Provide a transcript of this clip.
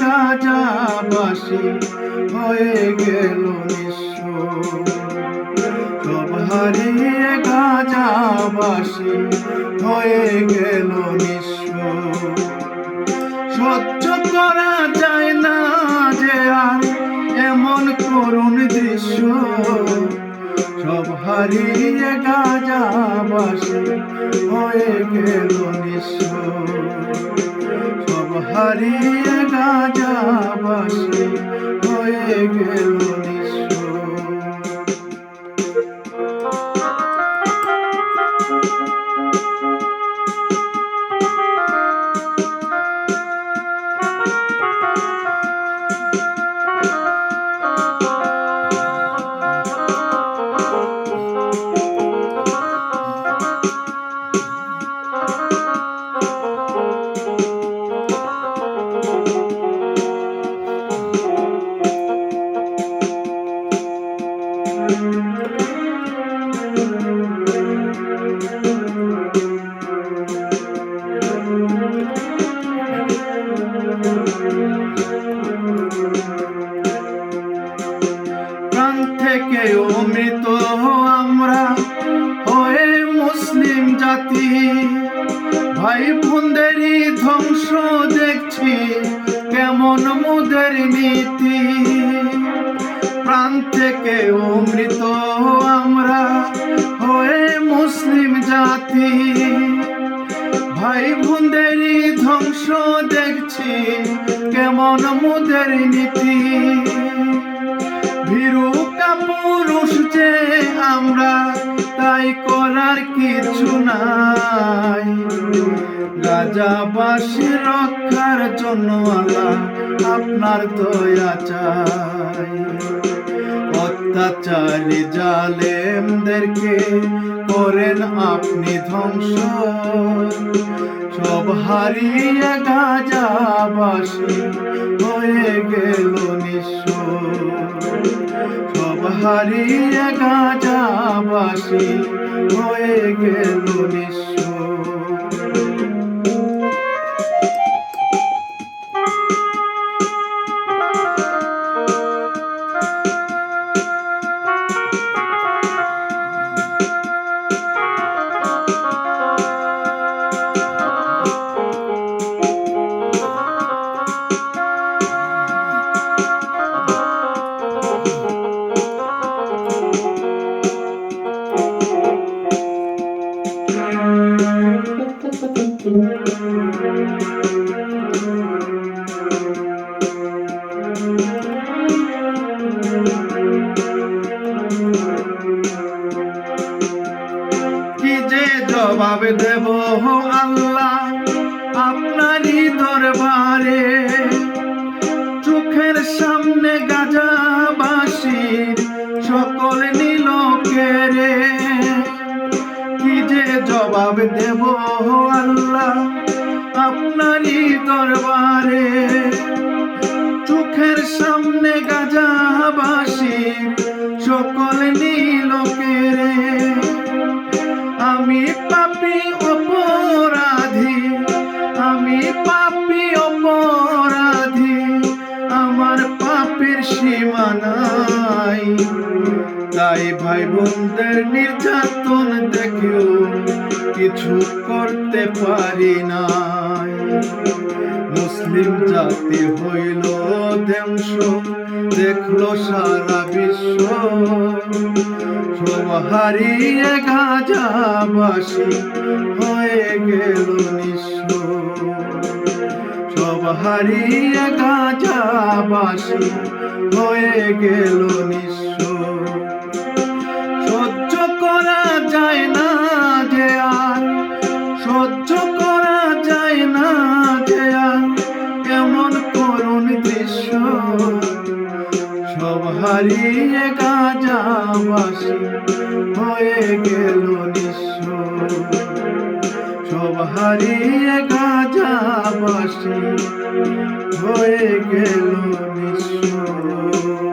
গাজাবাসী হয়ে গেল নিঃস্ব। সব হারিয়ে গাজাবাসী হয়ে গেল নিঃস্ব। সহ্য করা যায় না যে আর এমন করুণ দৃশ্য। সব হারিয়ে গাজাবাসী হয়ে গেল নিঃস্ব। সব না গাজাবাসী হয়ে গেল। নীতি। প্রাণ থেকে অমৃত আমরা হয়ে মুসলিম জাতি। ভাই বোনদেরই ধ্বংস দেখছি, কেমন মোদের নীতি। ভীরু কাপুরুষ যে আমরা, তাই করার কিছু নাই। গাজাবাসী রক্ষার জন্য আল্লাহ আপনার দয়া চাই। অত্যাচারী জালেমদেরকে করেন আপনি ধ্বংস। সব হারিয়ে গাজাবাসী হয়ে গেল নিঃস্ব। সব হারিয়ে গাজাবাসী হয়ে গেল নিঃস্ব। যে জবাব দেব আল্লাহ, আপনারই দরবারে চোখের সামনে গাজাবাসীর সকল নীল কেরে কি যে জবাব দেব আল্লাহ, আপনারই দরবারে ভাই বোনদের নির্যাতন দেখেও কিছু করতে পারি নাই। মুসলিম জাতি হইল ধ্বংস, দেখল সারা বিশ্ব। সব হারিয়ে গাজাবাসী হয়ে গেল নিঃস্ব। সব হারিয়ে গাজাবাসী হয়ে গেল নিঃস্ব। যায় না যে আর, সহ্য করা যায় না যে আর। কেমন করুণ দৃশ্য, সব হারিয়ে গাজাবাসী হয়ে গেল নিঃস্ব। সব হারিয়ে গাজাবাসী হয়ে গেল নিঃস্ব।